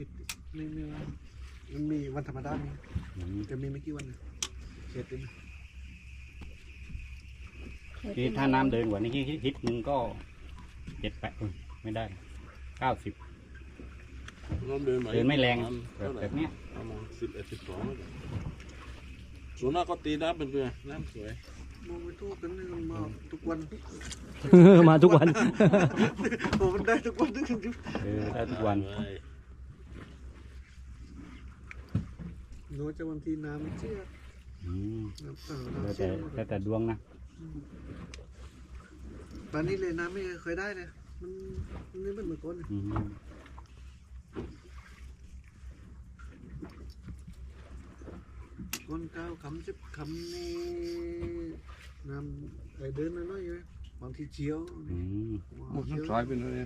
ติดไม่ไม่มันมีวันธรรมดามีอืมแต่มีไม่กี่วันนะเสร็จเลยนะที่ถ้าน้ำเดินกว่านี้ฮิตหนึ่งก็เจ็ดแปดไม่ได้เก้าสิบ น้ำเดินไหเดินไม่แรงแบบแบบเนี้ย ประมาณสิบเอ็ดสิบสองส่วนมากก็ตีน้ำเป็นเพื่อน้ำสวยมองไปทุกกันนี่มาทุกวันมาทุกวัน โอ้มันได้ทุกวันทุกวันเออได้ทุกวัน ยโน้จะวันที่น้ำไม่เชื่ออืมน้ำเปล่าแล้วแต่เชื่อแล้วแต่ดวงนะตอนนี้เลยน้ำไม่เคยได้เลยมันมันไม่เหมือนเมื่อก่อนเลยอืมก่อนเก้าคำสิบคำนี่น้ำไปเดินน้อยๆอยู่บางทีเชียวอืมหมดน้ำสายเป็นอะไร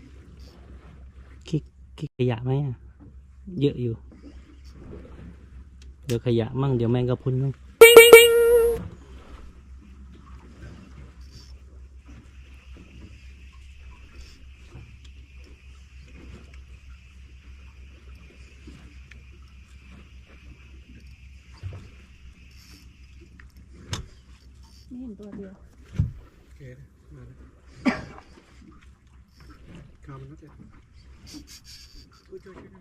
คิกคิกขยะไหมอะเยอะอยู่ เดี๋ยวขยะมั่งเดี๋ยวแมงกะพรุนมั่งไม่เห็นตัวเดียวโอเคนะมาเลยข้าวมันน่าจะช่วยช่วยช่วย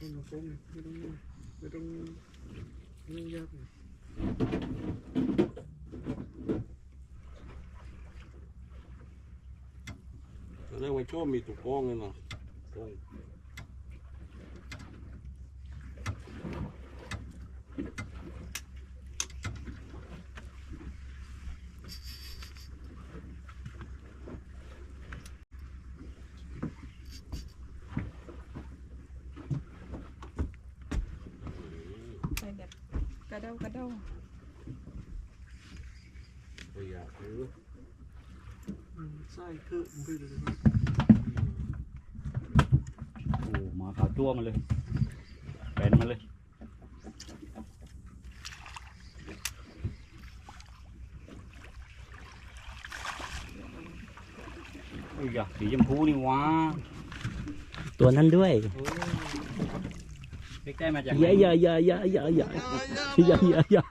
con nó cốm này bê tông bê tông bê tông giáp này. Đây ngoài chỗ mì tủ con này nè กระเด้ากระเด้าประหยัดหรืออืมไส้คือมันคือเลยนะโอ้หมาขาวจั่วมาเลยแบนมาเลยเอ้ยอะสีชมพูนี่หว้าตัวนั้นด้วย เล็กได้มาจากไหนอย่าอย่าอย่าอย่าอย่าอย่าอย่าอย่าอย่า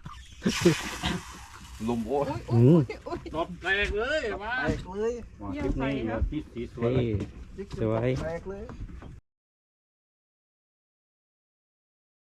ลมโอ้ยอืมตบแตกเลยมาแตกเลยว้าคลิปนี้เหลือพี่สีสวยเฮ้เลยสวยแตกเลย